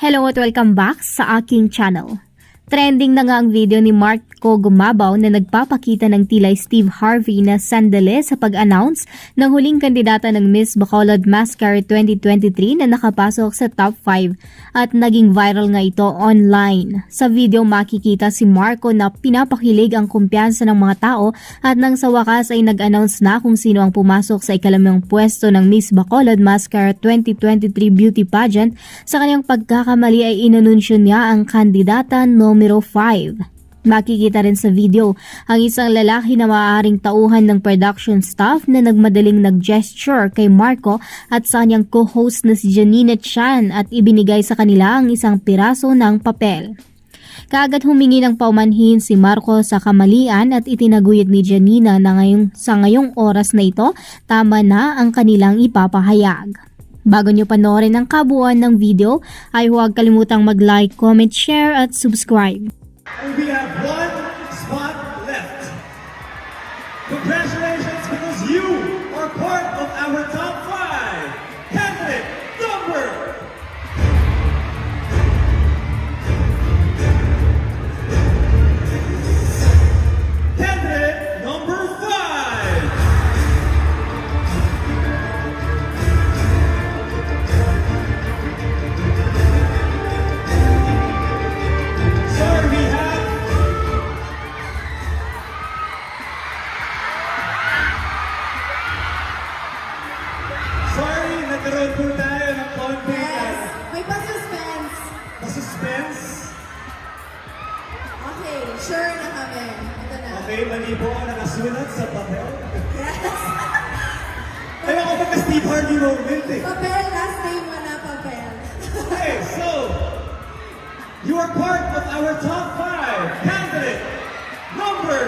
Hello at welcome back sa aking channel. Trending na nga ang video ni Marco Gumabaw na nagpapakita ng tila Steve Harvey na sandali sa pag-announce ng huling kandidata ng Miss Bacolod Mascara 2023 na nakapasok sa top 5 at naging viral nga ito online. Sa video makikita si Marco na pinapakilig ang kumpiyansa ng mga tao at nang sa wakas ay nag-announce na kung sino ang pumasok sa ikalimang pwesto ng Miss Bacolod Mascara 2023 Beauty Pageant. Sa kanyang pagkakamali ay inanunsyo niya ang kandidata numero 5. Makikita rin sa video ang isang lalaki na maaaring tauhan ng production staff na nagmadaling nag-gesture kay Marco at sa kanyang co-host na si Janina Chan at ibinigay sa kanila ang isang piraso ng papel. Kaagad humingi ng paumanhin si Marco sa kamalian at itinaguyod ni Janina na ngayong, sa ngayong oras na ito, tama na ang kanilang ipapahayag. Bago nyo panoorin ang kabuuan ng video, ay huwag kalimutang mag-like, comment, share at subscribe. We have one spot left. Congratulations because you are part of our top 5. Nagkaroon po tayo ng konting Yes, may pa-suspense. suspense. Okay, sure na kami. Ito na. Okay, mali po ang nakasulat sa papel. Kaya ako pagka Steve Harvey moment eh. Papel, last name na papel. Okay, so, you are part of our top five. Candidate number